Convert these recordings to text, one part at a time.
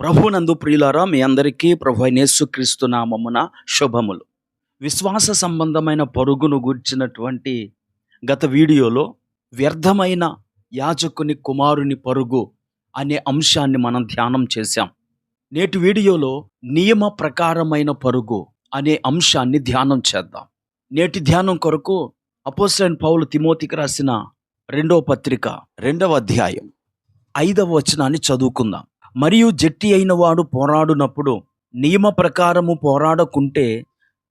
ప్రభునందు ప్రియులారా మీ అందరికీ ప్రభు యేసుక్రీస్తు నామమున శుభములు. విశ్వాస సంబంధమైన పరుగును గూర్చినటువంటి గత వీడియోలో వ్యర్థమైన యాజకుని కుమారుని పరుగు అనే అంశాన్ని మనం ధ్యానం చేశాం. నేటి వీడియోలో నియమ ప్రకారమైన పరుగు అనే అంశాన్ని ధ్యానం చేద్దాం. నేటి ధ్యానం కొరకు అపోసైన్ పౌలు తిమోతికి రాసిన రెండవ పత్రిక రెండవ అధ్యాయం ఐదవ వచనాన్ని చదువుకుందాం. మరియు జట్టి అయిన వాడు పోరాడునప్పుడు నియమ ప్రకారము పోరాడకుంటే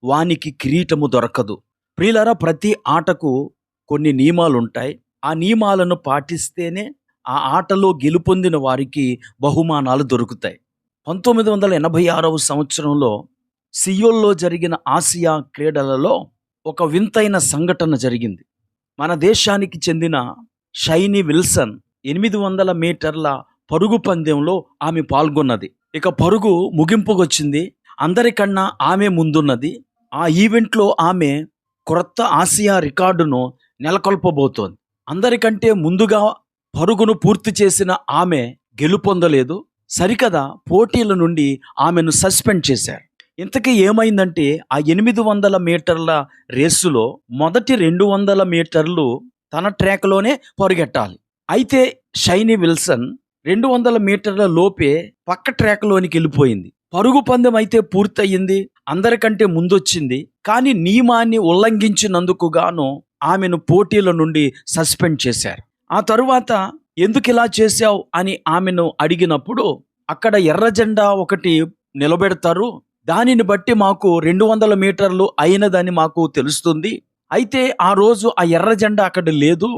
వానికి కిరీటము దొరకదు. ప్రియులరా ప్రతి ఆటకు కొన్ని నియమాలు ఉంటాయి ఆ నియమాలను పాటిస్తేనే ఆ ఆటలో గెలుపొందిన వారికి బహుమానాలు దొరుకుతాయి. పంతొమ్మిది వందల ఎనభై ఆరవ సంవత్సరంలో సియోల్లో జరిగిన ఆసియా క్రీడలలో ఒక వింతైన సంఘటన జరిగింది. మన దేశానికి చెందిన షైనీ విల్సన్ ఎనిమిది వందల మీటర్ల పరుగు పందెంలో ఆమె పాల్గొన్నది. ఇక పరుగు ముగింపుకొచ్చింది. అందరికన్నా ఆమె ముందున్నది. ఆ ఈవెంట్లో ఆమె క్రొత్త ఆసియా రికార్డును నెలకొల్పబోతోంది. అందరికంటే ముందుగా పరుగును పూర్తి చేసిన ఆమె గెలుపొందలేదు. సరికదా పోటీల నుండి ఆమెను సస్పెండ్ చేశారు. ఇంతకీ ఏమైందంటే ఆ ఎనిమిది వందల మీటర్ల రేసులో మొదటి రెండు వందల మీటర్లు తన ట్రాక్లోనే పరుగెట్టాలి. అయితే షైనీ విల్సన్ రెండు వందల మీటర్ల లోపే పక్క ట్రాక్లోనికి వెళ్ళిపోయింది. పరుగు పందెం అయితే పూర్తయింది అందరికంటే ముందొచ్చింది కానీ నియమాన్ని ఉల్లంఘించినందుకు గాను ఆమెను పోటీల నుండి సస్పెండ్ చేశారు. ఆ తరువాత ఎందుకు ఇలా చేశావు? అని ఆమెను అడిగినప్పుడు అక్కడ ఎర్ర జెండా ఒకటి నిలబెడతారు దానిని బట్టి మాకు రెండు వందల మీటర్లు అయినదని మాకు తెలుస్తుంది. అయితే ఆ రోజు ఆ ఎర్ర జెండా అక్కడ లేదు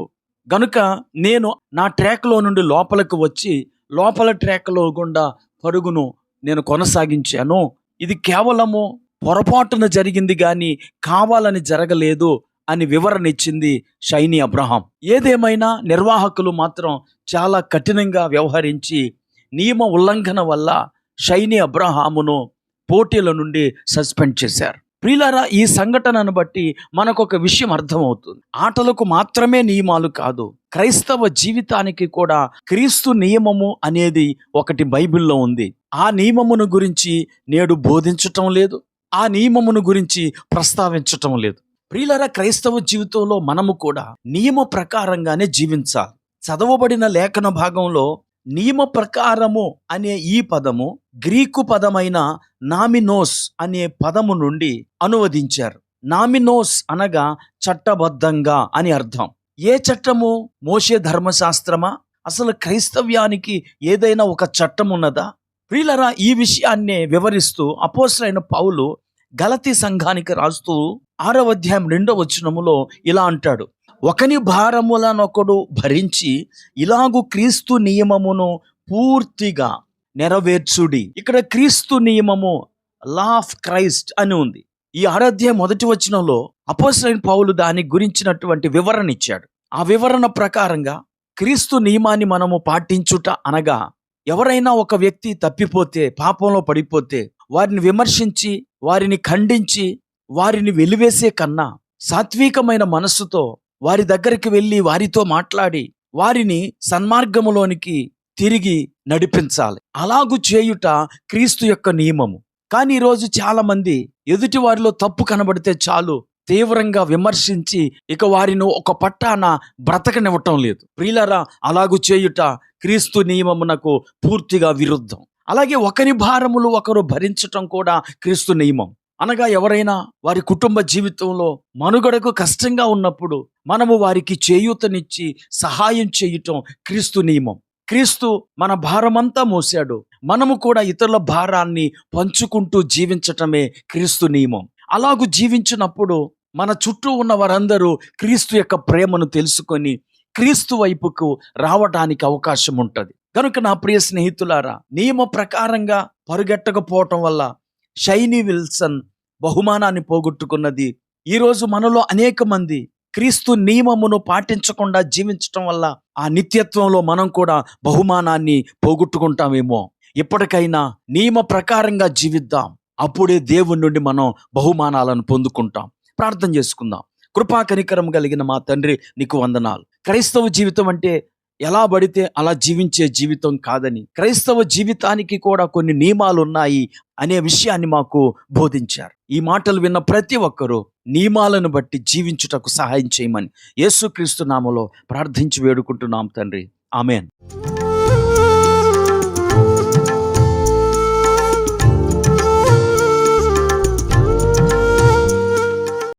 గనుక నేను నా ట్రాక్లో నుండి లోపలకు వచ్చి లోపల ట్రాక్లో గుండా పరుగును నేను కొనసాగించాను. ఇది కేవలము పొరపాటున జరిగింది కానీ కావాలని జరగలేదు అని వివరణ ఇచ్చింది షైని అబ్రహాం. ఏదేమైనా నిర్వాహకులు మాత్రం చాలా కఠినంగా వ్యవహరించి నియమ ఉల్లంఘన వల్ల షైని అబ్రహామును పోటీల నుండి సస్పెండ్ చేశారు. ప్రియులారా ఈ సంఘటనను బట్టి మనకు ఒక విషయం అర్థమవుతుంది. ఆటలకు మాత్రమే నియమాలు కాదు క్రైస్తవ జీవితానికి కూడా క్రీస్తు నియమము అనేది ఒకటి బైబిల్లో ఉంది. ఆ నియమమును గురించి నేడు బోధించటం లేదు ఆ నియమమును గురించి ప్రస్తావించటం లేదు. ప్రియులరా క్రైస్తవ జీవితంలో మనము కూడా నియమ ప్రకారంగానే జీవించాలి. చదవబడిన లేఖన భాగంలో నియమ ప్రకారము అనే ఈ పదము గ్రీకు పదమైన నామినోస్ అనే పదము నుండి అనువదించారు. నామినోస్ అనగా చట్టబద్ధంగా అని అర్థం. ఏ చట్టము? మోషే ధర్మశాస్త్రమా? అసలు క్రైస్తవ్యానికి ఏదైనా ఒక చట్టం ఉన్నదా ప్రియులరా ఈ విషయాన్నే వివరిస్తూ అపోసరైన పౌలు గలతి సంఘానికి రాస్తూ ఆరవ అధ్యాయం రెండవ వచనములో ఇలా అంటాడు. ఒకని భారములనొకడు భరించి ఇలాగు క్రీస్తు నియమమును పూర్తిగా నెరవేర్చుడి. ఇక్కడ క్రీస్తు నియమము లా ఆఫ్ క్రైస్ట్ అని ఉంది. ఈ ఆరాధ్య మొదటి వచనంలో అపోసరైన పౌలు దాని గురించినటువంటి వివరణ ఇచ్చాడు. ఆ వివరణ ప్రకారంగా క్రీస్తు నియమాన్ని మనము పాటించుట అనగా ఎవరైనా ఒక వ్యక్తి తప్పిపోతే పాపంలో పడిపోతే వారిని విమర్శించి వారిని ఖండించి వారిని వెలివేసే కన్నా సాత్వికమైన మనస్సుతో వారి దగ్గరికి వెళ్ళి వారితో మాట్లాడి వారిని సన్మార్గములోనికి తిరిగి నడిపించాలి. అలాగు చేయుట క్రీస్తు యొక్క నియమము. కానీ ఈరోజు చాలా మంది ఎదుటి వారిలో తప్పు కనబడితే చాలు తీవ్రంగా విమర్శించి ఇక వారిని ఒక పట్టాన బ్రతకనివ్వటం లేదు. ప్రియులరా అలాగు చేయుట క్రీస్తు నియమమునకు పూర్తిగా విరుద్ధం. అలాగే ఒకరి భారములు ఒకరు భరించటం కూడా క్రీస్తు నియమం. అనగా ఎవరైనా వారి కుటుంబ జీవితంలో మనుగడకు కష్టంగా ఉన్నప్పుడు మనము వారికి చేయూతనిచ్చి సహాయం చేయటం క్రీస్తు నియమం. క్రీస్తు మన భారమంతా మోసాడు మనము కూడా ఇతరుల భారాన్ని పంచుకుంటూ జీవించటమే క్రీస్తు నియమం. అలాగూ జీవించినప్పుడు మన చుట్టూ ఉన్న వారందరూ క్రీస్తు యొక్క ప్రేమను తెలుసుకొని క్రీస్తు వైపుకు రావడానికి అవకాశం ఉంటుంది కనుక నా ప్రియ స్నేహితులారా నియమ ప్రకారంగా పరుగెట్టకపోవటం వల్ల షైనీ విల్సన్ బహుమానాన్ని పోగొట్టుకున్నది. ఈరోజు మనలో అనేక మంది క్రీస్తు నియమమును పాటించకుండా జీవించటం వల్ల ఆ నిత్యత్వంలో మనం కూడా బహుమానాన్ని పోగొట్టుకుంటామేమో. ఇప్పటికైనా నియమ ప్రకారంగా జీవిద్దాం. అప్పుడే దేవుని నుండి మనం బహుమానాలను పొందుకుంటాం. ప్రార్థన చేసుకుందాం. కృపా కనికరం కలిగిన మా తండ్రి నీకు వందనాలు. క్రైస్తవ జీవితం అంటే ఎలా పడితే అలా జీవించే జీవితం కాదని క్రైస్తవ జీవితానికి కూడా కొన్ని నియమాలు ఉన్నాయి అనే విషయాన్ని మాకు బోధించారు. ఈ మాటలు విన్న ప్రతి ఒక్కరూ నియమాలను బట్టి జీవించుటకు సహాయం చేయమని యేసుక్రీస్తు నామలో ప్రార్థించి వేడుకుంటున్నాం తండ్రి. ఆమెన్.